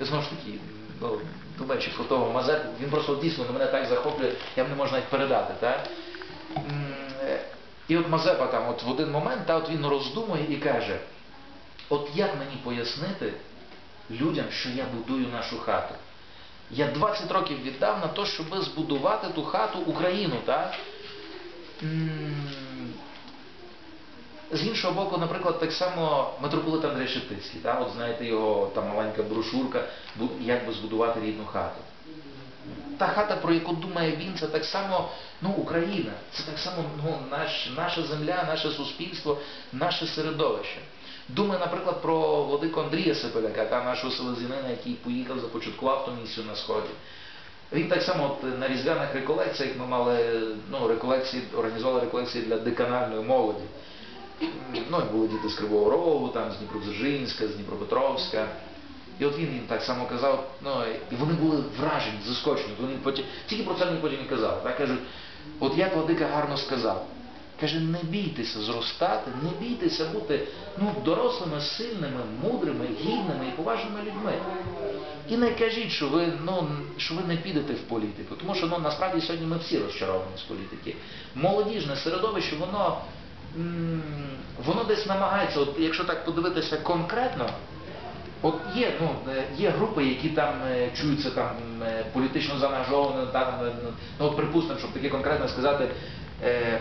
знову ж таки, ну, думаючи про того він просто дійсно мене так захоплює, я не можу навіть передати. Так? Е, І от Мазепа там от в один момент та, от він роздумує і каже, от як мені пояснити людям, що я будую нашу хату? Я 20 років віддав на те, щоб збудувати ту хату Україну, так? З іншого боку, наприклад, так само митрополит Андрей Шептицький, так? от знаєте його там маленька брошурка, як би збудувати рідну хату. Та хата, про яку думає він, це так само ну, Україна, це так само ну, наш, наша земля, наше суспільство, наше середовище. Думаю, наприклад, про владику Андрія Сипеляка, та нашого селезінина, який поїхав, започаткував ту місію на Сході. Він так само от, на різдвяних реколекціях ми мали ну, реколекції, організували реколекції для деканальної молоді. Ну, і були діти з Кривого Рогу, там, з Дніпродзержинська, з Дніпропетровська. І от він їм так само казав, ну, і вони були вражені, заскочені. Вони потім, тільки про це мені потім і казали. Так кажуть, от як Владика гарно сказав. Каже, не бійтеся зростати, не бійтеся бути ну, дорослими, сильними, мудрими, гідними і поважними людьми. І не кажіть, що ви, ну, що ви не підете в політику. Тому що ну, насправді сьогодні ми всі розчаровані з політики. Молодіжне середовище, воно, воно десь намагається, от, якщо так подивитися конкретно, От є, ну, е, є групи, які там е, чуються там е, політично заангажовані, там, е, ну от припустимо, щоб таке конкретно сказати,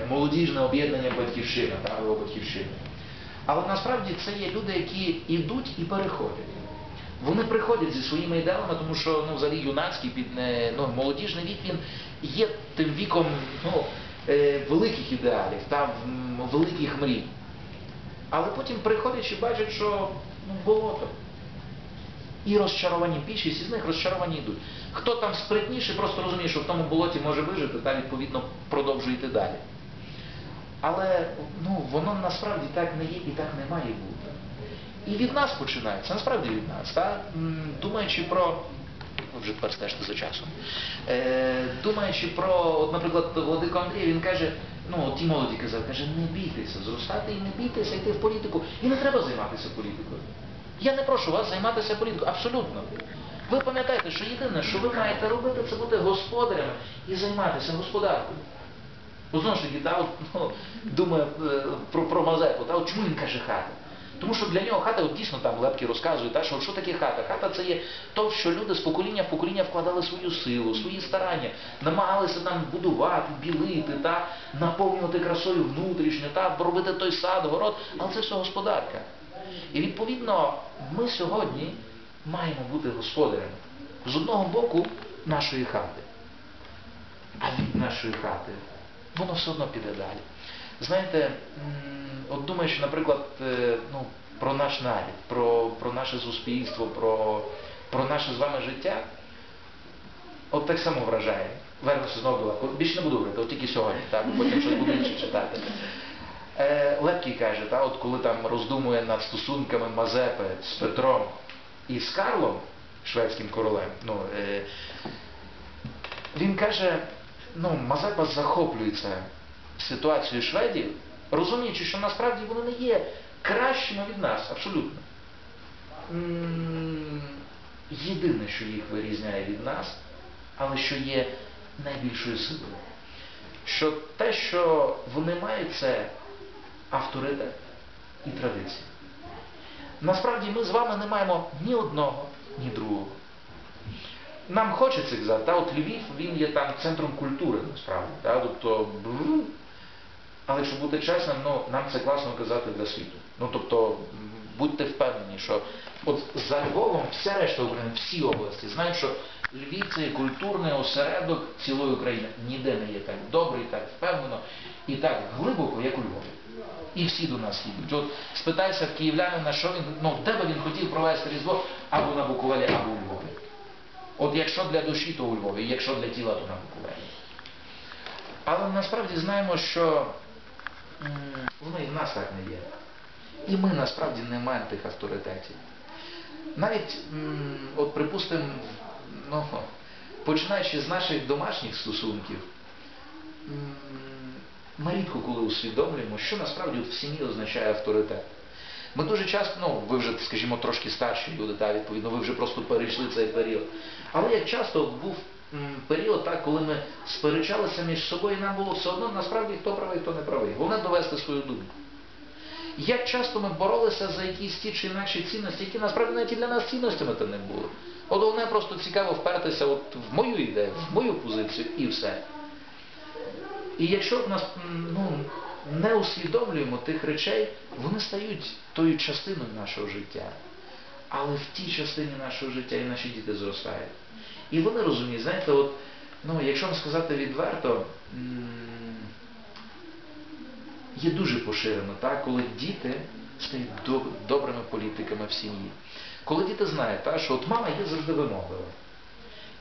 молодіжне об'єднання батьківщина, там, або батьківщина. Але насправді це є люди, які йдуть і переходять. Вони приходять зі своїми ідеалами, тому що ну, взагалі юнацький під ну, молодіжний вік він є тим віком ну, великих ідеалів, та, великих мрій. Але потім приходять і бачать, що ну, болото. І розчаровані, більшість із них розчаровані йдуть. Хто там спритніший, просто розуміє, що в тому болоті може вижити, та відповідно продовжує йти далі. Але ну, воно насправді так не є і так не має бути. І від нас починається, насправді від нас. Та? Думаючи про. Вже тепер стежте за часом. Е, думаючи про, от, наприклад, Владико Андрія, він каже, ну, ті молоді казав, каже, не бійтеся зростати і не бійтеся йти в політику. І не треба займатися політикою. Я не прошу вас займатися політикою, абсолютно. Ви пам'ятаєте, що єдине, що ви маєте робити, це бути господарями і займатися господаркою. От знову ж таки, та, от, ну, думаю е, про, про Мазепу, та, от чому він каже хата? Тому що для нього хата, от дійсно там Лепки розказує, та, що, що таке хата? Хата це є то, що люди з покоління в покоління вкладали свою силу, свої старання, намагалися там будувати, білити, та, наповнювати красою внутрішню, та, робити той сад, город, але це все господарка. І відповідно ми сьогодні маємо бути господарями з одного боку нашої хати, а від нашої хати воно все одно піде далі. Знаєте, от думаючи, наприклад, е, ну, про наш нарід, про, про наше суспільство, про, про наше з вами життя, от так само вражає. Вернуся знову до. Більше не буду говорити, от тільки сьогодні, так, потім щось буду інше читати. Е, Лепкий каже, та, от коли там роздумує над стосунками Мазепи з Петром і з Карлом, шведським королем, ну, е, він каже, ну, Мазепа захоплюється ситуацією шведів, розуміючи, що насправді вони не є кращими від нас, абсолютно. Єдине, що їх вирізняє від нас, але що є найбільшою силою. Що те, що вони мають, це авторитет і традиція. Насправді ми з вами не маємо ні одного, ні другого. Нам хочеться та от Львів, він є там центром культури, насправді. Та, тобто. Але якщо бути чесним, ну, нам це класно казати для світу. Ну, тобто, будьте впевнені, що от за Львовом вся решта України, всі області знають, що Львів це культурний осередок цілої України. Ніде не є так добре, і так впевнено, і так глибоко, як у Львові. І всі до нас їдуть. От спитайся в київлянина, що він, ну, де би він хотів провести Різдво або на Буковелі, або у Львові. От якщо для душі, то у Львові, якщо для тіла, то на Буковелі. Але насправді знаємо, що воно і в нас так не є. І ми насправді не маємо тих авторитетів. Навіть, от припустимо, ну, починаючи з наших домашніх стосунків, ми рідко коли усвідомлюємо, що насправді в сім'ї означає авторитет. Ми дуже часто, ну ви вже, скажімо, трошки старші люди, та відповідно, ви вже просто перейшли цей період. Але як часто був період, так, коли ми сперечалися між собою, і нам було все одно насправді хто правий, хто не правий. Головне довести свою думку. Як часто ми боролися за якісь ті чи інакші цінності, які насправді навіть і для нас цінностями то не були. От головне просто цікаво впертися от в мою ідею, в мою позицію і все. І якщо нас ну, не усвідомлюємо тих речей, вони стають тою частиною нашого життя. Але в тій частині нашого життя і наші діти зростають. І вони розуміють, знаєте, от, ну, якщо вам сказати відверто, є дуже поширено, так, коли діти стають добрими політиками в сім'ї. Коли діти знають, так, що от мама є завжди вимоглива.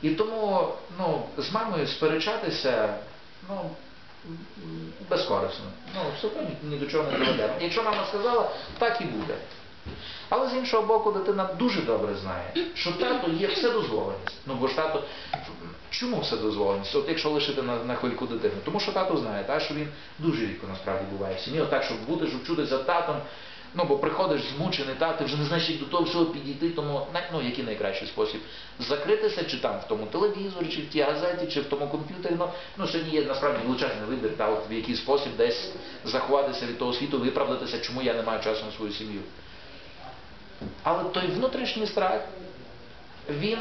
І тому ну, з мамою сперечатися ну, безкорисно. Ну, все одно ні, до чого не доведе. Якщо мама сказала, так і буде. Але з іншого боку, дитина дуже добре знає, що тато є вседозволеність. Ну бо ж тато, чому вседозволеність? От якщо лишити на, на хвильку дитину, тому що тато знає, та, що він дуже рідко насправді буває в сім'ї. От так, щоб бути, щоб чути за татом, ну бо приходиш змучений тато, ти вже не знаєш, як до того всього підійти, тому ну, який найкращий спосіб закритися, чи там в тому телевізорі, чи в тій газеті, чи в тому комп'ютері. Ну, ну сьогодні є насправді величезний вибір, та от в який спосіб десь заховатися від того світу, виправдатися, чому я не маю часу на свою сім'ю. Але той внутрішній страх, він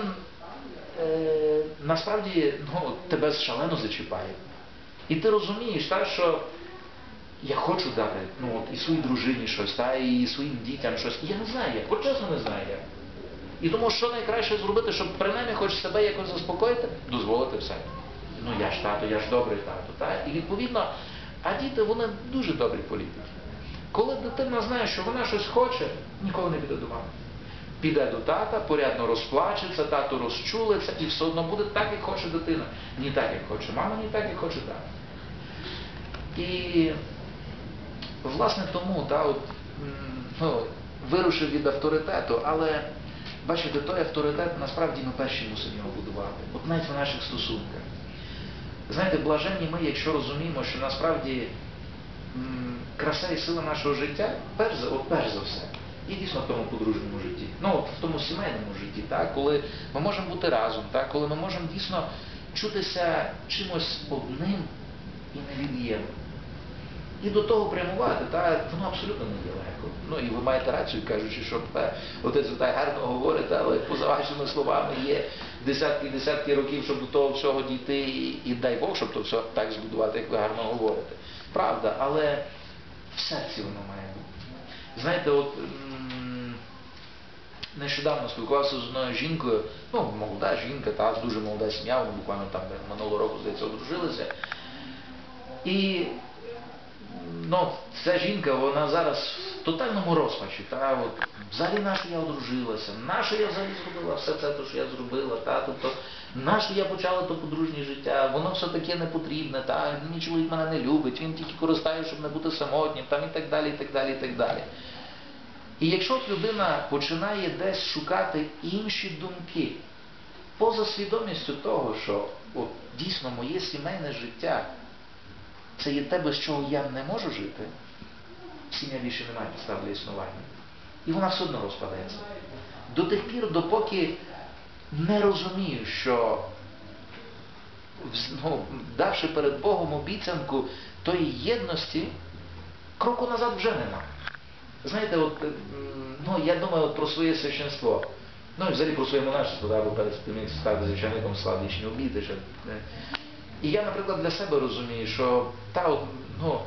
е, насправді ну, тебе шалено зачіпає. І ти розумієш, та, що я хочу дати ну, от, і своїй дружині щось, та, і своїм дітям щось. Я не знаю як, от чесно не знаю як. І тому що найкраще зробити, щоб принаймні хоч себе якось заспокоїти, дозволити все. Ну я ж тато, я ж добрий тато. Та? І відповідно, а діти вони дуже добрі політики. Коли дитина знає, що вона щось хоче, ніколи не піде до мами. Піде до тата, порядно розплачеться, тато розчулиться і все одно буде так, як хоче дитина. Ні так, як хоче мама, ні так, як хоче тато. І власне тому та, от, ну, вирушив від авторитету, але бачите, той авторитет насправді ми перші мусимо його будувати. От навіть в наших стосунках. Знаєте, блаженні ми, якщо розуміємо, що насправді краса і сила нашого життя, перш за, от перш за все, і дійсно в тому подружньому житті, ну от в тому сімейному житті, так, коли ми можемо бути разом, так, коли ми можемо дійсно чутися чимось одним і невід'ємним. І до того прямувати, та, воно абсолютно не є легко. Ну і ви маєте рацію, кажучи, що е, отець так гарно говорить, але поза вашими словами є десятки і десятки років, щоб до того всього дійти, і, і дай Бог, щоб то все так збудувати, як ви гарно говорите. Правда, але в серці воно має бути. Знаєте, от нещодавно спілкувався з одною жінкою, ну, молода жінка, та, дуже молода сім'я, вони буквально там минулого року, здається, одружилися. І ну, ця жінка, вона зараз тотальному розпачі. Та, от, взагалі нащо я одружилася, нащо я взагалі зробила все це, те, що я зробила, та, тобто, нащо я почала то подружнє життя, воно все таке не потрібне, та, мій чоловік мене не любить, він тільки користає, щоб не бути самотнім, там, і так далі, і так далі, і так далі. І якщо людина починає десь шукати інші думки, поза свідомістю того, що от, дійсно моє сімейне життя це є те, без чого я не можу жити, сім'я більше не має підстав для існування. І вона все одно розпадається. До тих пір, допоки не розумію, що ну, давши перед Богом обіцянку тої єдності, кроку назад вже нема. Знаєте, от, ну, я думаю от про своє священство. Ну і взагалі про своє монашество, да, бо перед тим стати священником слав вічні обіди. Ще. І я, наприклад, для себе розумію, що та, от, ну,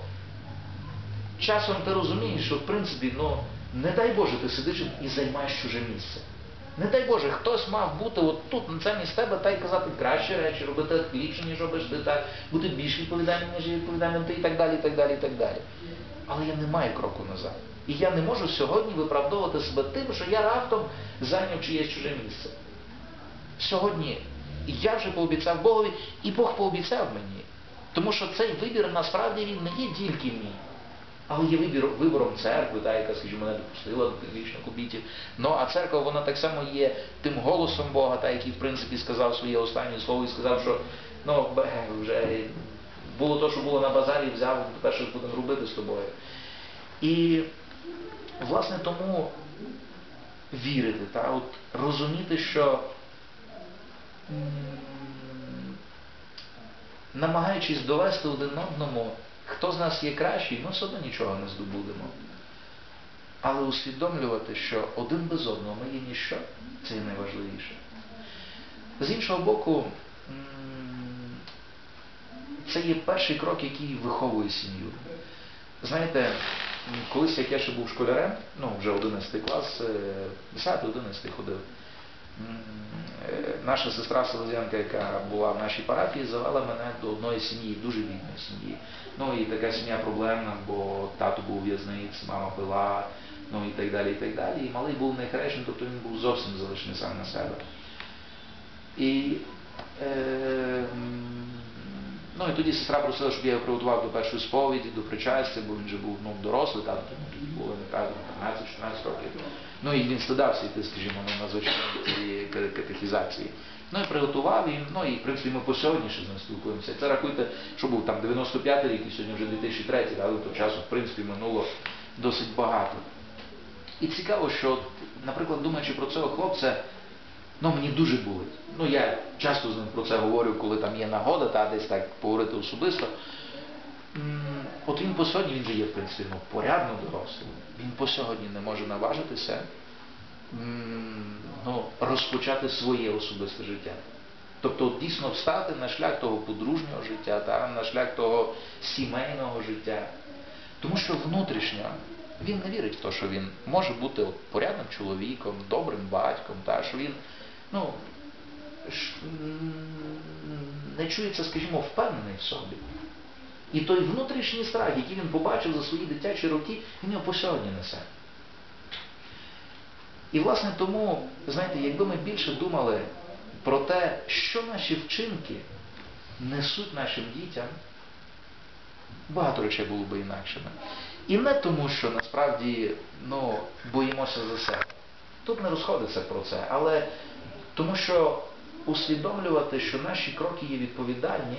часом ти розумієш, що в принципі, ну, не дай Боже, ти сидиш і займаєш чуже місце. Не дай Боже, хтось мав бути от тут, на замість тебе, та й казати кращі речі, робити ліпше, ніж робиш ти так, бути більш відповідальним, ніж відповідальним ти і так далі, і так далі, і так далі. Але я не маю кроку назад. І я не можу сьогодні виправдовувати себе тим, що я раптом зайняв чиєсь чуже місце. Сьогодні я вже пообіцяв Богові, і Бог пообіцяв мені. Тому що цей вибір насправді він не є тільки мій, але є вибір, вибором церкви, та, яка, скажімо, мене допустила до тих вічних обітів. Ну, а церква, вона так само є тим голосом Бога, та, який, в принципі, сказав своє останнє слово і сказав, що ну, вже було то, що було на базарі, взяв, тепер щось будемо робити з тобою. І власне, тому вірити, та, от, розуміти, що намагаючись довести один одному, хто з нас є кращий, ми все одно нічого не здобудемо. Але усвідомлювати, що один без одного ми є ніщо, це є найважливіше. З іншого боку, це є перший крок, який виховує сім'ю. Знаєте, колись як я ще був школярем, ну вже 11 клас, 10-11 ходив, м, е, наша сестра Селезянка, яка була в нашій парафії, завела мене до одної сім'ї, дуже бідної сім'ї. Ну і така сім'я проблемна, бо тато був у в'язниці, мама пила, ну і так далі, і так далі. І малий був не хрещений, тобто він був зовсім залишений сам на себе. І, е, ну, і тоді сестра просила, щоб я його приготував до першої сповіді, до причастя, бо він вже був ну, дорослий, тато тому тоді було не так, 13-14 років. Ну і він стидався йти, скажімо, ну, на звичайні цієї ка- катехізації. Ну і приготував і, ну і в принципі ми по сьогодні ще з ним спілкуємося. Це рахуйте, що був там 95 рік і сьогодні вже 2003, але то часу в принципі минуло досить багато. І цікаво, що, наприклад, думаючи про цього хлопця, ну мені дуже болить. Ну я часто з ним про це говорю, коли там є нагода, та десь так поговорити особисто. От він по сьогодні, він же є, в принципі, ну, порядно дорослий. Він по сьогодні не може наважитися ну, розпочати своє особисте життя. Тобто дійсно встати на шлях того подружнього життя, та, на шлях того сімейного життя. Тому що внутрішньо він не вірить в те, що він може бути от порядним чоловіком, добрим батьком, та, що він ну, не чується, скажімо, впевнений в собі. І той внутрішній страх, який він побачив за свої дитячі роки, він його по сьогодні несе. І власне тому, знаєте, якби ми більше думали про те, що наші вчинки несуть нашим дітям, багато речей було би інакшими. І не тому, що насправді ну, боїмося за себе. Тут не розходиться про це, але тому що усвідомлювати, що наші кроки є відповідальні,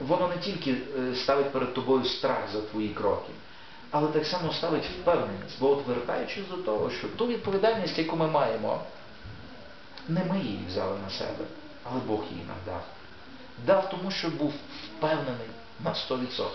воно не тільки е, ставить перед тобою страх за твої кроки, але так само ставить впевненість. Бо от вертаючись до того, що ту відповідальність, яку ми маємо, не ми її взяли на себе, але Бог її нам дав. Дав тому, що був впевнений на 100%.